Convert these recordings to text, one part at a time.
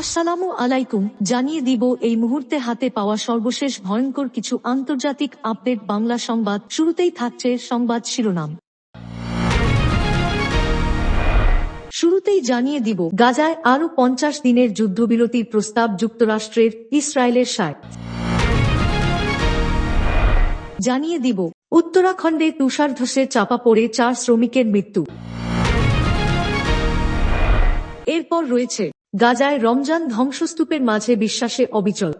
আসসালামু আলাইকুম, জানিয়ে দিব এই মুহূর্তে হাতে পাওয়া সর্বশেষ ভয়ঙ্কর কিছু আন্তর্জাতিক আপডেট বাংলা সংবাদ। শুরুতেই থাকছে সংবাদ শিরোনাম। শুরুতেই জানিয়ে দিব, গাজায় আরও পঞ্চাশ দিনের যুদ্ধবিরতির প্রস্তাব যুক্তরাষ্ট্রের ইসরায়েলের সায়। জানিয়ে দিব, উত্তরাখণ্ডে তুষার ধসে চাপা পড়ে চার শ্রমিকের মৃত্যু। এরপর রয়েছে গাজায় রমজান ধ্বংসস্তূপের মাঝে বিশ্বাসে অবিচল।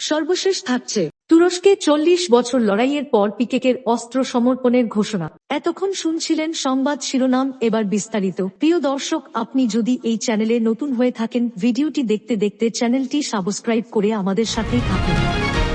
সর্বশেষ থাকছে তুরস্কে চল্লিশ বছর লড়াইয়ের পর পিকেকের অস্ত্র সমর্পণের ঘোষণা। এতক্ষণ শুনছিলেন সংবাদ শিরোনাম, এবার বিস্তারিত। প্রিয় দর্শক, আপনি যদি এই চ্যানেলে নতুন হয়ে থাকেন, ভিডিওটি দেখতে দেখতে চ্যানেলটি সাবস্ক্রাইব করে আমাদের সাথেই থাকুন।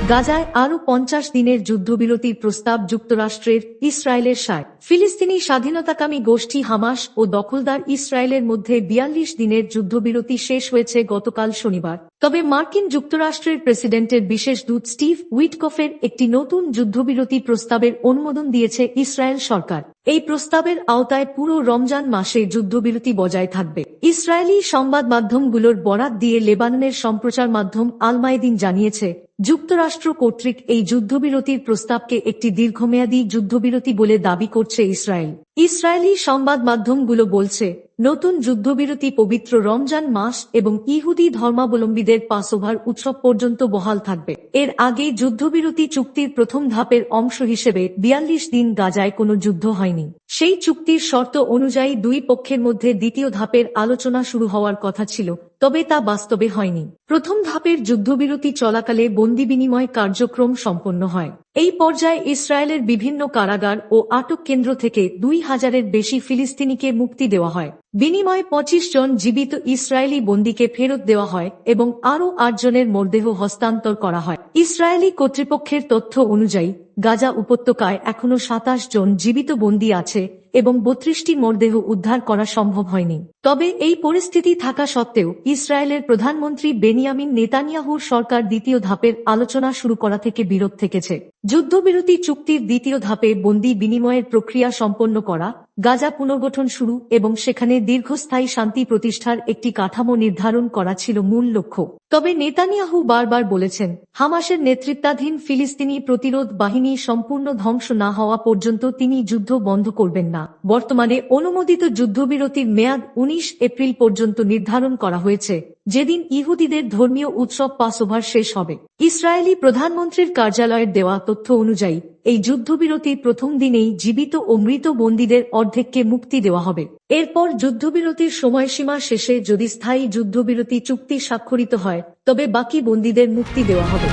গাজায় আরও পঞ্চাশ দিনের যুদ্ধবিরতির প্রস্তাব যুক্তরাষ্ট্রের ইসরায়েলের সায়। ফিলিস্তিনি স্বাধীনতাকামী গোষ্ঠী হামাস ও দখলদার ইসরায়েলের মধ্যে বিয়াল্লিশ দিনের যুদ্ধবিরতি শেষ হয়েছে গতকাল শনিবার। তবে মার্কিন যুক্তরাষ্ট্রের প্রেসিডেন্টের বিশেষ দূত স্টিভ উইটকফের একটি নতুন যুদ্ধবিরতি প্রস্তাবের অনুমোদন দিয়েছে ইসরায়েল সরকার। এই প্রস্তাবের আওতায় পুরো রমজান মাসে যুদ্ধবিরতি বজায় থাকবে। ইসরায়েলি সংবাদ মাধ্যমগুলোর বরাত দিয়ে লেবাননের সম্প্রচার মাধ্যম আলমায়দিন জানিয়েছে, যুক্তরাষ্ট্র কর্তৃক এই যুদ্ধবিরতির প্রস্তাবকে একটি দীর্ঘমেয়াদী যুদ্ধবিরতি বলে দাবি করছে ইসরায়েল। ইসরায়েলি সংবাদ মাধ্যমগুলো বলছে নতুন যুদ্ধবিরতি পবিত্র রমজান মাস এবং ইহুদি ধর্মাবলম্বীদের পাসোভার উৎসব পর্যন্ত বহাল থাকবে। এর আগে যুদ্ধবিরতি চুক্তির প্রথম ধাপের অংশ হিসেবে বিয়াল্লিশ দিন গাজায় কোনো যুদ্ধ হয়নি। সেই চুক্তির শর্ত অনুযায়ী দুই পক্ষের মধ্যে দ্বিতীয় ধাপের আলোচনা শুরু হওয়ার কথা ছিল, তবে তা বাস্তবে হয়নি। প্রথম ধাপের যুদ্ধবিরতি চলাকালে বন্দি বিনিময় কার্যক্রম সম্পন্ন হয়। এই পর্যায়ে ইসরায়েলের বিভিন্ন কারাগার ও আটক কেন্দ্র থেকে দুই হাজারের বেশি ফিলিস্তিনিকে মুক্তি দেওয়া হয়। বিনিময়ে পঁচিশ জন জীবিত ইসরায়েলি বন্দীকে ফেরত দেওয়া হয় এবং আরও আটজনের মরদেহ হস্তান্তর করা হয়। ইসরায়েলি কর্তৃপক্ষের তথ্য অনুযায়ী গাজা উপত্যকায় এখনও সাতাশ জন জীবিত বন্দী আছে এবং বত্রিশটি মরদেহ উদ্ধার করা সম্ভব হয়নি। তবে এই পরিস্থিতি থাকা সত্ত্বেও ইসরায়েলের প্রধানমন্ত্রী বেনিয়ামিন নেতানিয়াহুর সরকার দ্বিতীয় ধাপের আলোচনা শুরু করা থেকে বিরত থেকেছে। যুদ্ধবিরতি চুক্তির দ্বিতীয় ধাপে বন্দি বিনিময়ের প্রক্রিয়া সম্পন্ন করা গাজা পুনর্গঠন শুরু এবং সেখানে দীর্ঘস্থায়ী শান্তি প্রতিষ্ঠার একটি কাঠামো নির্ধারণ করা ছিল মূল লক্ষ্য। তবে নেতানিয়াহু বারবার বলেছেন, হামাসের নেতৃত্বাধীন ফিলিস্তিনি প্রতিরোধ বাহিনী সম্পূর্ণ ধ্বংস না হওয়া পর্যন্ত তিনি যুদ্ধ বন্ধ করবেন না। বর্তমানে অনুমোদিত যুদ্ধবিরতির মেয়াদ উনিশ এপ্রিল পর্যন্ত নির্ধারণ করা হয়েছে। যেদিন ইহুদিদের ধর্মীয় উৎসব পাসওভার শেষ হবে। ইসরায়েলি প্রধানমন্ত্রীর কার্যালয়ের দেওয়া তথ্য অনুযায়ী, এই যুদ্ধবিরতির প্রথম দিনেই জীবিত ও মৃত বন্দীদের অর্ধেককে মুক্তি দেওয়া হবে। এরপর যুদ্ধবিরতির সময়সীমা শেষে যদি স্থায়ী যুদ্ধবিরতি চুক্তি স্বাক্ষরিত হয়, তবে বাকি বন্দীদের মুক্তি দেওয়া হবে।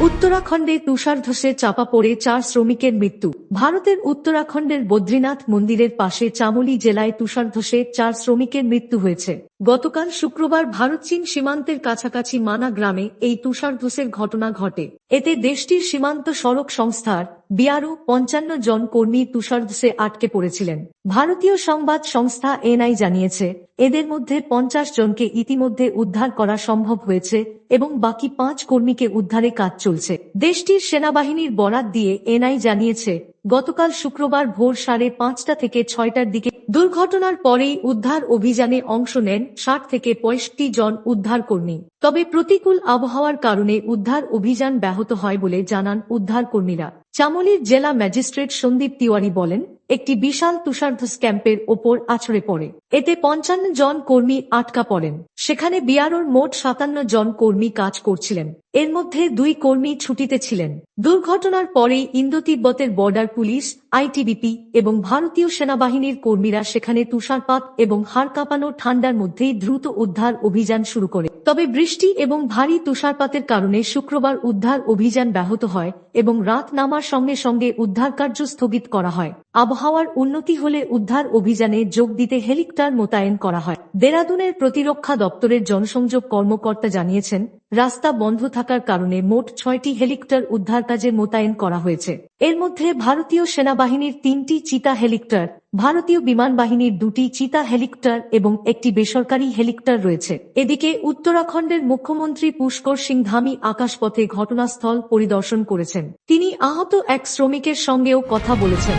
উত্তরাখণ্ডে তুষার ধসে চাপা পড়ে চার শ্রমিকের মৃত্যু। ভারতের উত্তরাখণ্ডের বদ্রীনাথ মন্দিরের পাশে চামোলি জেলায় তুষার ধসে চার শ্রমিকের মৃত্যু হয়েছে। গতকাল শুক্রবার ভারত চীন সীমান্তের কাছাকাছি মানা গ্রামে এই তুষার ধসের ঘটনা ঘটে। এতে দেশটির সীমান্ত সড়ক সংস্থার বিআরও পঞ্চান্ন জন কর্মী তুষারধসে আটকে পড়েছিলেন। ভারতীয় সংবাদ সংস্থা এনআই জানিয়েছে, এদের মধ্যে পঞ্চাশ জনকে ইতিমধ্যে উদ্ধার করা সম্ভব হয়েছে এবং বাকি পাঁচ কর্মীকে উদ্ধারে কাজ চলছে। দেশটির সেনাবাহিনীর বরাত দিয়ে এনআই জানিয়েছে গতকাল শুক্রবার ভোর সাড়ে পাঁচটা থেকে ছয়টার দিকে দুর্ঘটনার পরেই উদ্ধার অভিযানে অংশ নেন ষাট থেকে পঁয়ষট্টি জন উদ্ধারকর্মী। তবে প্রতিকূল আবহাওয়ার কারণে উদ্ধার অভিযান ব্যাহত হয় বলে জানান উদ্ধারকর্মীরা। চামলির জেলা ম্যাজিস্ট্রেট সন্দীপ তিওয়ারি বলেন, একটি বিশাল তুষারধস ক্যাম্পের ওপর আছড়ে পড়ে। এতে পঞ্চান্ন জন কর্মী আটকা পড়েন। সেখানে বিআরওর মোট সাতান্ন জন কর্মী কাজ করছিলেন। এর মধ্যে দুই কর্মী ছুটিতে ছিলেন। দুর্ঘটনার পরেই ইন্দো তিব্বতের বর্ডার পুলিশ, আইটিবিপি এবং ভারতীয় সেনাবাহিনীর কর্মীরা সেখানে তুষারপাত এবং হাড় কাঁপানো ঠান্ডার মধ্যেই দ্রুত উদ্ধার অভিযান শুরু করে। তবে বৃষ্টি এবং ভারী তুষারপাতের কারণে শুক্রবার উদ্ধার অভিযান ব্যাহত হয় এবং রাত নামার সঙ্গে সঙ্গে উদ্ধার কার্য স্থগিত করা হয়। আবহাওয়ার উন্নতি হলে উদ্ধার অভিযানে যোগ দিতে হেলিকপ্টার মোতায়েন করা হয়। দেরাদুনের প্রতিরক্ষা দপ্তরের জনসংযোগ কর্মকর্তা জানিয়েছেন, রাস্তা বন্ধ থাকার কারণে মোট ছয়টি হেলিকপ্টার উদ্ধার কাজে মোতায়েন করা হয়েছে। এর মধ্যে ভারতীয় সেনাবাহিনীর তিনটি চিতা হেলিকপ্টার, ভারতীয় বিমান বাহিনীর দুটি চিতা হেলিকপ্টার এবং একটি বেসরকারি হেলিকপ্টার রয়েছে। এদিকে উত্তরাখণ্ডের মুখ্যমন্ত্রী পুষ্কর সিং ধামি আকাশপথে ঘটনাস্থল পরিদর্শন করেছেন। তিনি আহত এক শ্রমিকের সঙ্গেও কথা বলেছেন।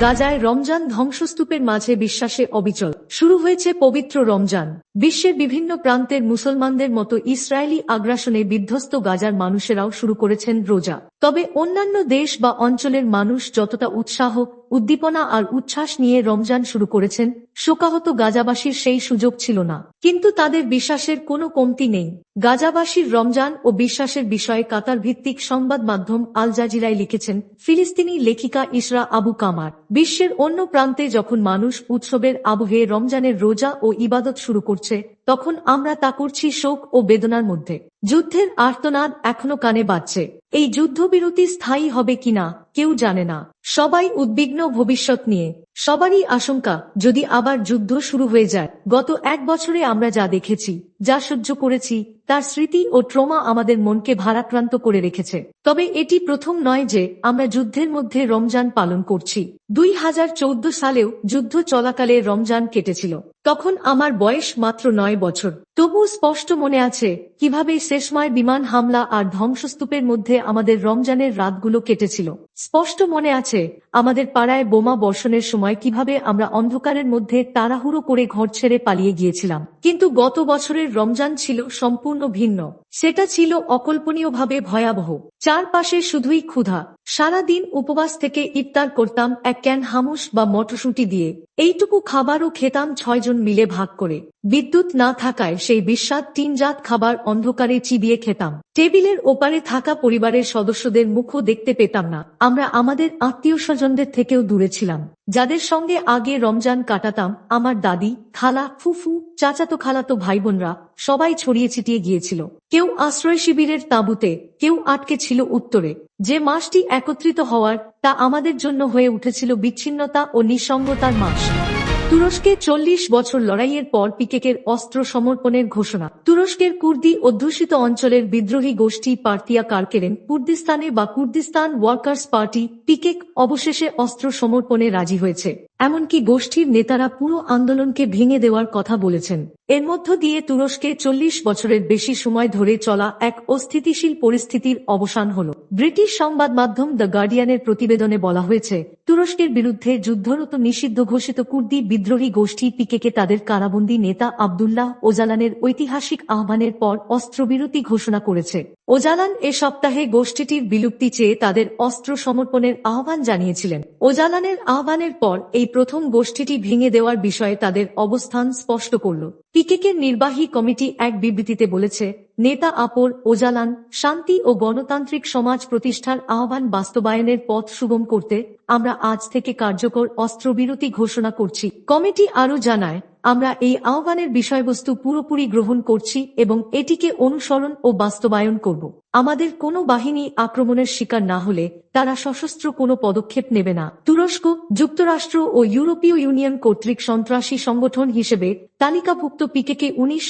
গাজায় রমজান ধ্বংসস্তূপের মাঝে বিশ্বাসে অবিচল। শুরু হয়েছে পবিত্র রমজান। বিশ্বের বিভিন্ন প্রান্তের মুসলমানদের মতো ইসরায়েলি আগ্রাসনে বিধ্বস্ত গাজার মানুষেরাও শুরু করেছেন রোজা। তবে অন্যান্য দেশ বা অঞ্চলের মানুষ যতটা উৎসাহ উদ্দীপনা আর উচ্ছ্বাস নিয়ে রমজান শুরু করেছেন, শোকাহত গাজাবাসীর সেই সুযোগ ছিল না। কিন্তু তাদের বিশ্বাসের কোনো কমতি নেই। গাজাবাসীর রমজান ও বিশ্বাসের বিষয়ে কাতার ভিত্তিক সংবাদ মাধ্যম আল জাজিরায় লিখেছেন, ফিলিস্তিনি লেখিকা ইসরা আবু কামার। বিশ্বের অন্য প্রান্তে যখন মানুষ উৎসবের আবহে রমজানের রোজা ও ইবাদত শুরু করছে, তখন আমরা তা করছি শোক ও বেদনার মধ্যে। যুদ্ধের আর্তনাদ এখনও কানে বাজছে। এই যুদ্ধবিরতি স্থায়ী হবে কিনা, কেউ জানে না। সবাই উদ্বিগ্ন ভবিষ্যৎ নিয়ে। সবারই আশঙ্কা, যদি আবার যুদ্ধ শুরু হয়ে যায়, গত এক বছরে আমরা যা দেখেছি, যা সহ্য করেছি, তার স্মৃতি ও ট্রমা আমাদের মনকে ভারাক্রান্ত করে রেখেছে। তবে এটি প্রথম নয় যে আমরা যুদ্ধের মধ্যে রমজান পালন করছি। দুই হাজার চৌদ্দ সালেও যুদ্ধ চলাকালে রমজান কেটেছিল। তখন আমার বয়স মাত্র নয় বছর। তবু স্পষ্ট মনে আছে, কীভাবে শেষময় বিমান হামলা আর ধ্বংসস্তূপের মধ্যে আমাদের রমজানের রাতগুলো কেটেছিল। স্পষ্ট মনে আছে, আমাদের পাড়ায় বোমা বর্ষণের সময় কীভাবে আমরা অন্ধকারের মধ্যে তাড়াহুড়ো করে ঘর ছেড়ে পালিয়ে গিয়েছিলাম। কিন্তু গত বছরের রমজান ছিল সম্পূর্ণ ভিন্ন। সেটা ছিল অকল্পনীয়ভাবে ভয়াবহ। চারপাশে শুধুই ক্ষুধা। সারা দিন উপবাস থেকে ইফতার করতাম এক ক্যান হামুস বা মটরশুঁটি দিয়ে। এইটুকু খাবারও খেতাম ছয়জন মিলে ভাগ করে। বিদ্যুৎ না থাকায় সেই বিস্বাদ টিনজাত খাবার অন্ধকারে চিবিয়ে খেতাম। টেবিলের ওপারে থাকা পরিবারের সদস্যদের মুখও দেখতে পেতাম না। আমরা আমাদের আত্মীয় স্বজনদের থেকেও দূরে ছিলাম। যাদের সঙ্গে আগে রমজান কাটাতাম, আমার দাদি, খালা, ফুফু, চাচাতো খালাতো ভাই বোনরা সবাই ছড়িয়ে ছিটিয়ে গিয়েছিল। কেউ আশ্রয় শিবিরের তাঁবুতে, কেউ আটকে ছিল উত্তরে। যে মাসটি একত্রিত হওয়ার, তা আমাদের জন্য হয়ে উঠেছিল বিচ্ছিন্নতা ও নিঃসঙ্গতার মাস। তুরস্কে চল্লিশ বছর লড়াইয়ের পর পিকেকের অস্ত্র সমর্পণের ঘোষণা। তুরস্কের কুর্দি অধ্যুষিত অঞ্চলের বিদ্রোহী গোষ্ঠী পার্তিয়া কারকেরেন কুর্দিস্তানে বা কুর্দিস্তান ওয়ার্কার্স পার্টি পিকেক অবশেষে অস্ত্র সমর্পণে রাজি হয়েছে। এমনকি গোষ্ঠীর নেতারা পুরো আন্দোলনকে ভেঙে দেওয়ার কথা বলেছেন। এর মধ্য দিয়ে তুরস্কে চল্লিশ বছরের বেশি সময় ধরে চলা এক অস্থিতিশীল পরিস্থিতির অবসান হল। ব্রিটিশ সংবাদ মাধ্যম দ্য গার্ডিয়ানের প্রতিবেদনে বলা হয়েছে, তুরস্কের বিরুদ্ধে যুদ্ধরত নিষিদ্ধ ঘোষিত কুর্দি বিদ্রোহী গোষ্ঠী পিকেকে তাদের কারাবন্দী নেতা আবদুল্লাহ ওজালানের ঐতিহাসিক আহ্বানের পর অস্ত্রবিরতি ঘোষণা করেছে। ওজালান এ সপ্তাহে গোষ্ঠীটির বিলুপ্তি চেয়ে তাদের অস্ত্র সমর্পণের আহ্বান জানিয়েছিলেন। ওজালানের আহ্বানের পর এই প্রথম গোষ্ঠীটি ভেঙে দেওয়ার বিষয়ে তাদের অবস্থান স্পষ্ট করল। পিকেকের নির্বাহী কমিটি এক বিবৃতিতে বলেছে, নেতা আপর, ওজালান, শান্তি ও গণতান্ত্রিক সমাজ প্রতিষ্ঠার আহ্বান বাস্তবায়নের পথ সুগম করতে আমরা আজ থেকে কার্যকর অস্ত্রবিরতি ঘোষণা করছি। কমিটি আরও জানায়, আমরা এই আহ্বানের বিষয়বস্তু পুরোপুরি গ্রহণ করছি এবং এটিকে অনুসরণ ও বাস্তবায়ন করব। আমাদের কোনো বাহিনী আক্রমণের শিকার না হলে তারা সশস্ত্র কোনো পদক্ষেপ নেবে না। তুরস্ক, যুক্তরাষ্ট্র ও ইউরোপীয় ইউনিয়ন কর্তৃক সন্ত্রাসী সংগঠন হিসেবে তালিকাভুক্ত পিকেকে উনিশ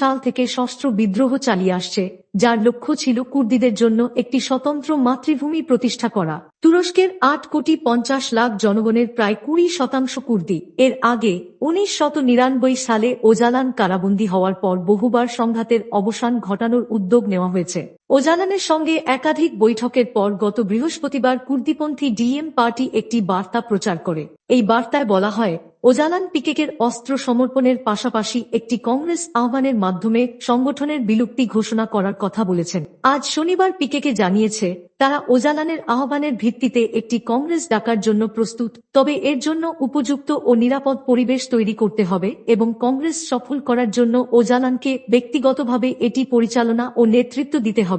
সাল থেকে শস্ত্র বিদ্রোহ চালিয়ে আসছে, যার লক্ষ্য ছিল কুর্দিদের জন্য একটি স্বতন্ত্র মাতৃভূমি প্রতিষ্ঠা করা। তুরস্কের আট কোটি পঞ্চাশ লাখ জনগণের প্রায় কুড়ি শতাংশ কুর্দি। এর আগে উনিশ সালে ওজালান কারাবন্দী হওয়ার পর বহুবার সংঘাতের অবসান ঘটানোর উদ্যোগ নেওয়া হয়েছে। ওজালানের সঙ্গে একাধিক বৈঠকের পর গত বৃহস্পতিবার কুর্দিপন্থী ডিএম পার্টি একটি বার্তা প্রচার করে। এই বার্তায় বলা হয় ওজালান পিকেকের অস্ত্র সমর্পণের পাশাপাশি একটি কংগ্রেস আহ্বানের মাধ্যমে সংগঠনের বিলুপ্তি ঘোষণা করার কথা বলেছেন। আজ শনিবার পিকেকে জানিয়েছে, তারা ওজালানের আহ্বানের ভিত্তিতে একটি কংগ্রেস ডাকার জন্য প্রস্তুত, তবে এর জন্য উপযুক্ত ও নিরাপদ পরিবেশ তৈরি করতে হবে এবং কংগ্রেস সফল করার জন্য ওজালানকে ব্যক্তিগতভাবে এটি পরিচালনা ও নেতৃত্ব দিতে হবে।